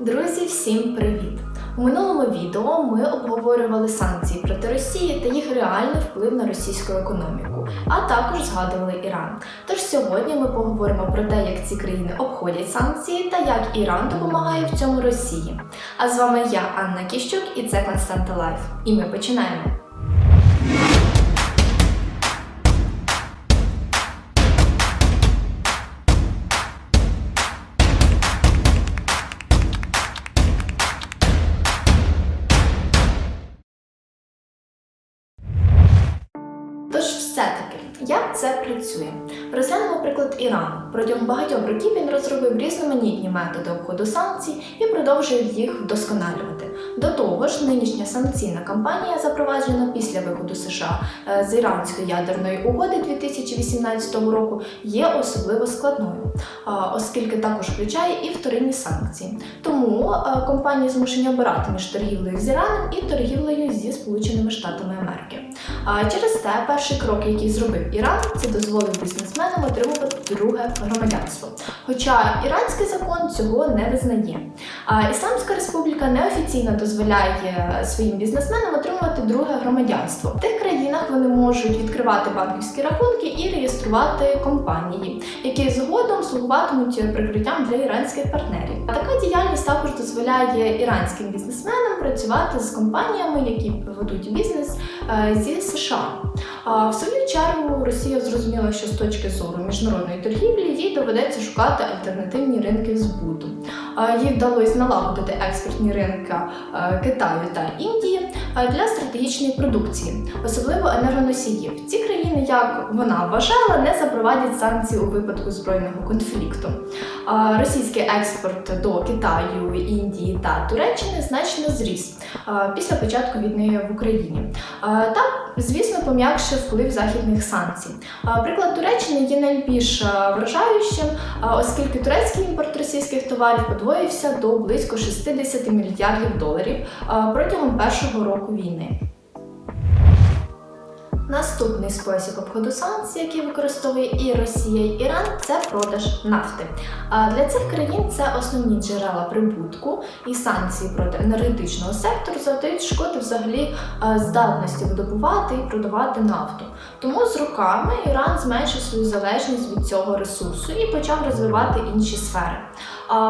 Друзі, всім привіт! У минулому відео ми обговорювали санкції проти Росії та їх реальний вплив на російську економіку, а також згадували Іран. Тож сьогодні ми поговоримо про те, як ці країни обходять санкції та як Іран допомагає в цьому Росії. А з вами я, Анна Кіщук, і це Константа Лайф. І ми починаємо. Працює? Розглянемо приклад Ірану. Протягом багатьох років він розробив різноманітні методи обходу санкцій і продовжує їх вдосконалювати. До того ж, нинішня санкційна кампанія, запроваджена після виходу США е, з іранської ядерної угоди 2018 року, є особливо складною, оскільки також включає і вторинні санкції. Тому е, компанії змушені обирати між торгівлею з Іраном і торгівлею зі Сполученими Штатами Америки. А через те, перший крок, який зробив Іран, це дозволив бізнесменам отримувати друге громадянство. Хоча іранський закон цього не визнає. А Ісламська республіка неофіційно дозволяє своїм бізнесменам отримувати друге громадянство. В тих країнах вони можуть відкривати банківські рахунки і реєструвати компанії, які згодом слугуватимуть прикриттям для іранських партнерів. Така діяльність також дозволяє іранським бізнесменам працювати з компаніями, які ведуть бізнес е, зі США. В свою чергу Росія зрозуміла, що з точки зору міжнародної торгівлі їй доведеться шукати альтернативні ринки збуту. Їй вдалося налагодити експортні ринки е, Китаю та Індії е, для стратегічної продукції, особливо енергоносіїв. Ці країни, як вона вважала, не запровадять санкції у випадку збройного конфлікту. Російський експорт до Китаю, Індії та Туреччини значно зріс е, після початку війни в Україні. Та, звісно, пом'якшив вплив західних санкцій. Приклад Туреччини є найбільш вражаючим, оскільки турецький імпорт російських товарів подвоївся до близько 60 мільярдів доларів протягом першого року війни. Наступний спосіб обходу санкцій, який використовує і Росія, і Іран, це продаж нафти. А для цих країн це основні джерела прибутку, і санкції проти енергетичного сектору завдають шкоди взагалі здатності видобувати і продавати нафту. Тому з роками Іран зменшив свою залежність від цього ресурсу і почав розвивати інші сфери.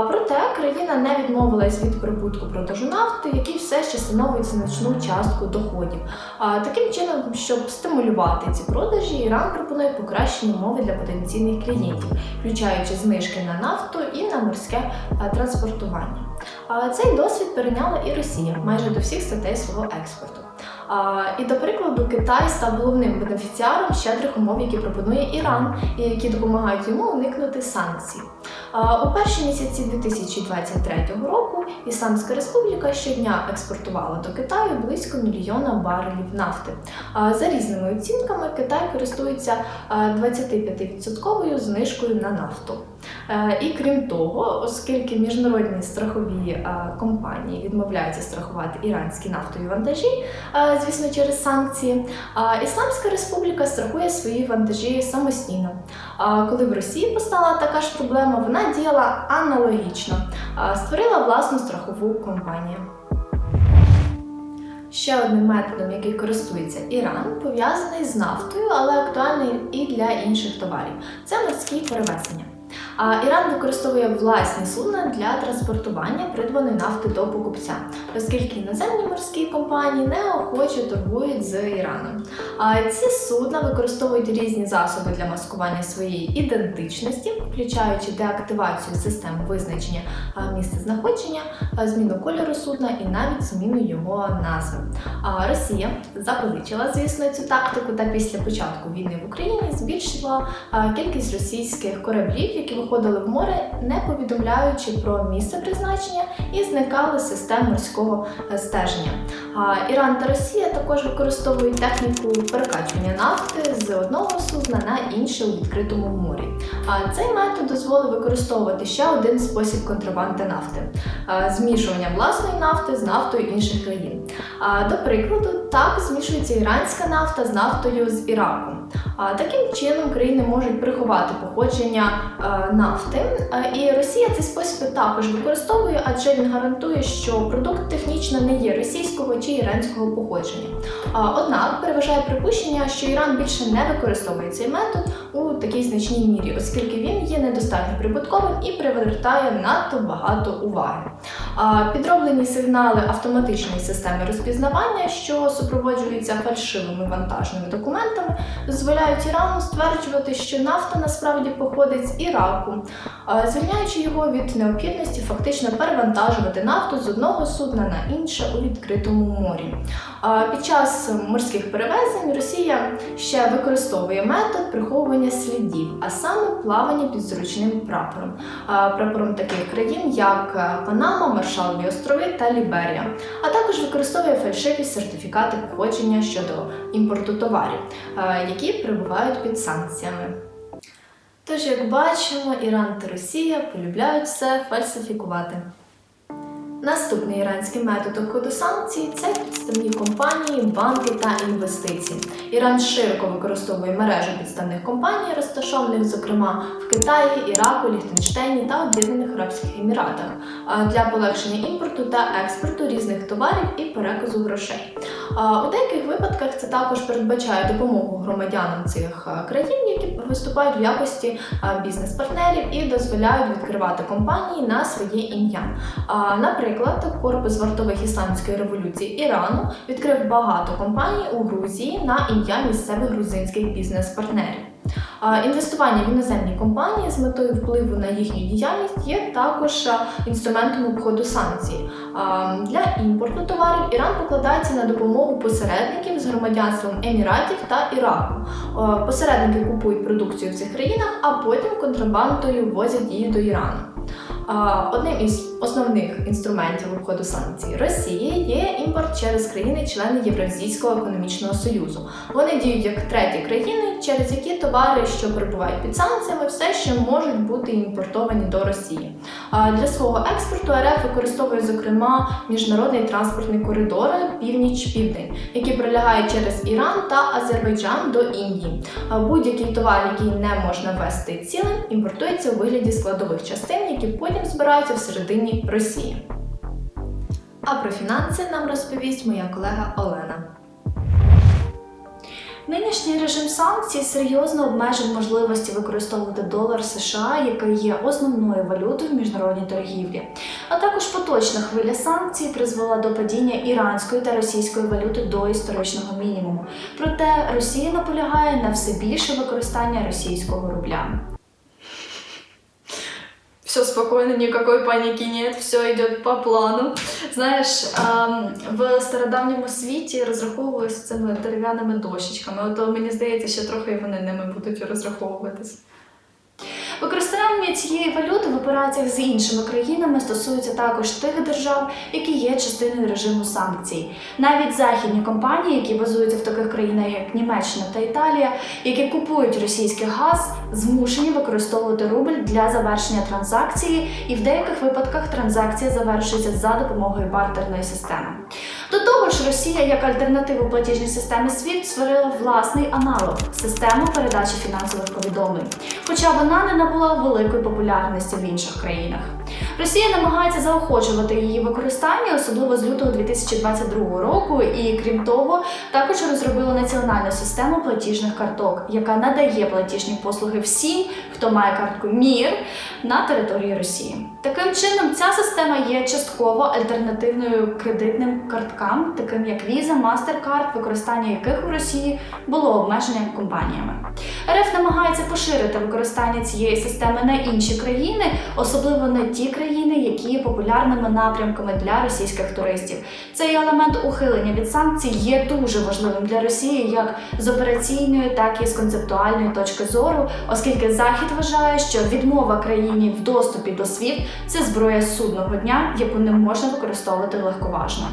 Проте країна не відмовилась від прибутку продажу нафти, який все ще становить значну частку доходів. Таким чином, щоб стимулювати ці продажі, Іран пропонує покращені умови для потенційних клієнтів, включаючи знижки на нафту і на морське транспортування. А Цей досвід перейняла і Росія майже до всіх статей свого експорту. І до прикладу, Китай став головним бенефіціаром щедрих умов, які пропонує Іран, і які допомагають йому уникнути санкцій. У перші місяці 2023 року Ісламська Республіка щодня експортувала до Китаю близько мільйона барелів нафти. За різними оцінками, Китай користується а, 25% знижкою на нафту. Е, І крім того, оскільки міжнародні страхові е, компанії відмовляються страхувати іранські нафтові вантажі, е, звісно, через санкції, Ісламська Республіка страхує свої вантажі самостійно. Коли в Росії постала така ж проблема, вона діяла аналогічно, створила власну страхову компанію. Ще одним методом, який користується Іран, пов'язаний з нафтою, але актуальний і для інших товарів це морські перевезення. Іран використовує власні судна для транспортування придбаної нафти до покупця, оскільки іноземні морські компанії неохоче торгують з Іраном. А ці судна використовують різні засоби для маскування своєї ідентичності, включаючи деактивацію систем визначення місця знаходження, зміну кольору судна і навіть зміну його назви. А Росія запозичила, звісно, цю тактику та після початку війни в Україні збільшила кількість російських кораблів, які виходили в море, не повідомляючи про місце призначення і зникали з систем морського е, стеження. Іран та Росія також використовують техніку перекачування нафти з одного судна на інше у відкритому морі. Цей метод дозволив використовувати ще один спосіб контрабанди нафти змішування власної нафти з нафтою інших країн. До прикладу, так змішується іранська нафта з нафтою з Іраку. Таким чином країни можуть приховати походження нафти, і Росія цей спосіб також використовує, адже він гарантує, що продукт технічно не є російського чи іранського походження. Однак переважає припущення, що Іран більше не використовує цей метод у такій значній мірі, оскільки він є недостатньо прибутковим і привертає надто багато уваги. Підроблені сигнали автоматичної системи розпізнавання, що супроводжуються фальшивими вантажними документами, дозволяють Ірану стверджувати, що нафта насправді походить з Іраку, звільняючи його від необхідності фактично перевантажувати нафту з одного судна на інше у відкритому морі. Під час морських перевезень Росія ще використовує метод приховування слідів, а саме плавання під зручним прапором, прапором таких країн, як е, Панама, Маршалові острови та Ліберія, а також використовує фальшиві сертифікати походження щодо імпорту товарів, е, які перебувають під санкціями. Тож, як бачимо, Іран та Росія полюбляють все фальсифікувати. Наступний іранський метод обходу санкцій це підставні компанії, банки та інвестиції. Іран широко використовує мережу підставних компаній, розташованих, зокрема, в Китаї, Іраку, Ліхтенштейні та Об'єднаних Арабських Еміратах для полегшення імпорту та експорту різних товарів і переказу грошей. У деяких випадках це також передбачає допомогу громадянам цих країн, які виступають в якості бізнес-партнерів і дозволяють відкривати компанії на своє ім'я. Наприклад, корпус вартових ісламської революції Ірану відкрив багато компаній у Грузії на ім'я місцевих грузинських бізнес-партнерів. Інвестування в іноземні компанії з метою впливу на їхню діяльність є також інструментом обходу санкцій. Для імпорту товарів Іран покладається на допомогу посередників з громадянством Еміратів та Іраку. Посередники купують продукцію в цих країнах, а потім контрабандою возять її до Ірану. Одним із основних інструментів обходу санкцій Росії є імпорт через країни-члени Євразійського економічного союзу. Вони діють як треті країни, через які товари, що перебувають під санкціями, все ще можуть бути імпортовані до Росії. Для свого експорту РФ використовує зокрема міжнародний транспортний коридор Північ-Південь, який пролягає через Іран та Азербайджан до Індії. Будь-який товар, який не можна ввести цілим, імпортується у вигляді складових частин, які потім збираються всередині Росії. А про фінанси нам розповість моя колега Олена. Нинішній режим санкцій серйозно обмежив можливості використовувати долар США, який є основною валютою в міжнародній торгівлі. А також поточна хвиля санкцій призвела до падіння іранської та російської валюти до історичного мінімуму. Проте Росія наполягає на все більше використання російського рубля. Все спокойно, никакой паники нет, все идет по плану. Знаєш, в стародавньому світі розраховувалися цими дерев'яними дощечками. От мені здається, що трохи вони ними будуть розраховуватись. Використання цієї валюти в операціях з іншими країнами стосується також тих держав, які є частиною режиму санкцій. Навіть західні компанії, які базуються в таких країнах, як Німеччина та Італія, які купують російський газ, змушені використовувати рубль для завершення транзакції, і в деяких випадках транзакція завершується за допомогою бартерної системи. До того ж, Росія як альтернативу платіжній системі SWIFT створила власний аналог систему передачі фінансових повідомлень, хоча вона не набула великої популярності в інших країнах. Росія намагається заохочувати її використання, особливо з лютого 2022 року, і крім того, також розробила національну систему платіжних карток, яка надає платіжні послуги всім, хто має картку МІР на території Росії. Таким чином, ця система є частково альтернативною кредитним карткам, таким як Visa, MasterCard, використання яких у Росії було обмеження компаніями. РФ намагається поширити використання цієї системи на інші країни, особливо на ті країни, які є популярними напрямками для російських туристів. Цей елемент ухилення від санкцій є дуже важливим для Росії як з операційної, так і з концептуальної точки зору, оскільки Захід вважає, що відмова країні в доступі до SWIFT – це зброя судного дня, яку не можна використовувати легковажно.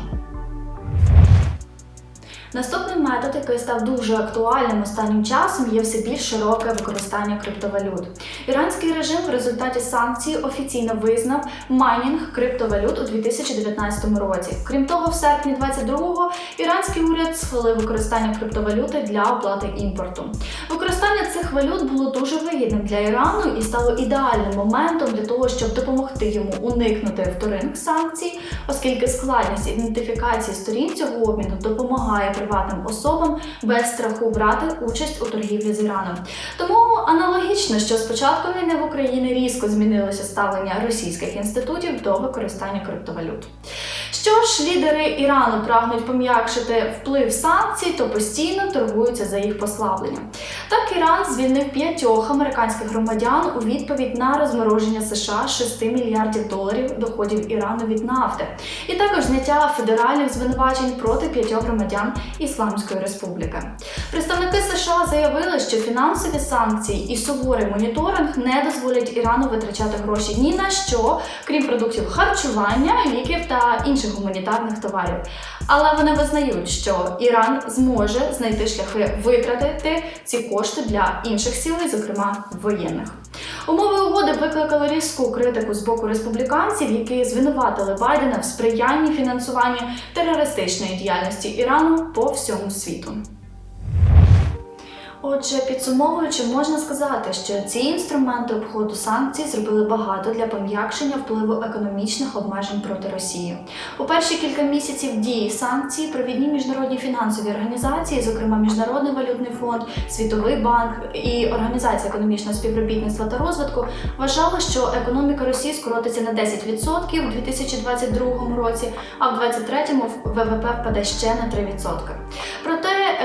Наступний метод, який став дуже актуальним останнім часом, є все більш широке використання криптовалют. Іранський режим в результаті санкцій офіційно визнав майнінг криптовалют у 2019 році. Крім того, в серпні 22-го іранський уряд схвалив використання криптовалюти для оплати імпорту. Використання цих валют було дуже вигідним для Ірану і стало ідеальним моментом для того, щоб допомогти йому уникнути вторинних санкцій, оскільки складність ідентифікації сторін цього обміну допомагає приватним особам без страху брати участь у торгівлі з Іраном. Тому аналогічно, що з початком війни в Україні різко змінилося ставлення російських інститутів до використання криптовалют. Що ж лідери Ірану прагнуть пом'якшити вплив санкцій, то постійно торгуються за їх послаблення. Так Іран звільнив п'ятьох американських громадян у відповідь на розмороження США 6 мільярдів доларів доходів Ірану від нафти, і також зняття федеральних звинувачень проти п'ятьох громадян Ісламської Республіки. Представники США заявили, що фінансові санкції і суворий моніторинг не дозволять Ірану витрачати гроші ні на що, крім продуктів харчування, ліків та інших гуманітарних товарів. Але вони визнають, що Іран зможе знайти шляхи витратити ці кошти для інших цілей, зокрема воєнних. Умови угоди викликали різку критику з боку республіканців, які звинуватили Байдена в сприянні фінансуванню терористичної діяльності Ірану по всьому світу. Отже, підсумовуючи, можна сказати, що ці інструменти обходу санкцій зробили багато для пом'якшення впливу економічних обмежень проти Росії. У перші кілька місяців дії санкцій провідні міжнародні фінансові організації, зокрема Міжнародний валютний фонд, Світовий банк і Організація економічного співробітництва та розвитку, вважали, що економіка Росії скоротиться на 10% у 2022 році, а в 2023 ВВП впаде ще на 3%.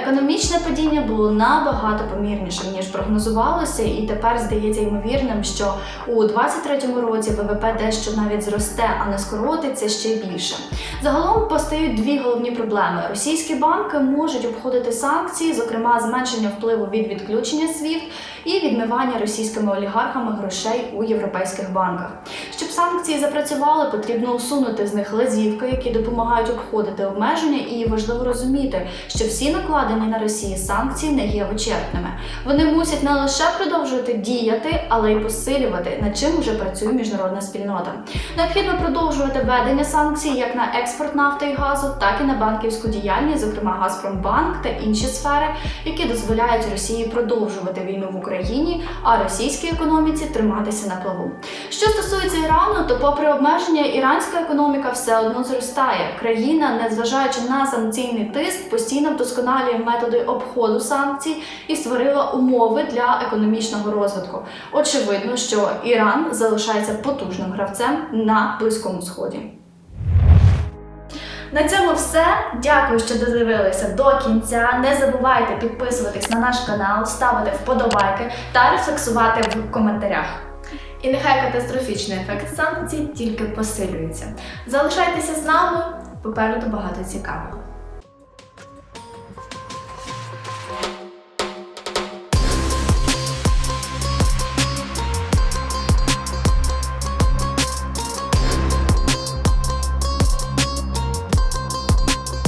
Економічне падіння було набагато помірнішим, ніж прогнозувалося, і тепер здається ймовірним, що у 2023 році ВВП дещо навіть зросте, а не скоротиться ще більше. Загалом постають дві головні проблеми: російські банки можуть обходити санкції, зокрема зменшення впливу від відключення SWIFT і відмивання російськими олігархами грошей у європейських банках. Щоб санкції запрацювали, потрібно усунути з них лазівки, які допомагають обходити обмеження, і важливо розуміти, що всі накладені на Росію санкції не є вичерпними. Вони мусять не лише продовжувати діяти, але й посилювати, над чим вже працює міжнародна спільнота. Необхідно продовжувати введення санкцій як на експорт нафти і газу, так і на банківську діяльність, зокрема Газпромбанк та інші сфери, які дозволяють Росії продовжувати війну в Україні, а російській економіці триматися на плаву. Що стосується Ірану, то попри обмеження, іранська економіка все одно зростає. Країна, незважаючи на санкційний тиск, постійно вдосконалює методи обходу санкцій і створила умови для економічного розвитку. Очевидно, що Іран залишається потужним гравцем на Близькому Сході. На цьому все. Дякую, що додивилися до кінця. Не забувайте підписуватись на наш канал, ставити вподобайки та рефлексувати в коментарях. І нехай катастрофічний ефект санкцій тільки посилюється. Залишайтеся з нами, попереду багато цікавого.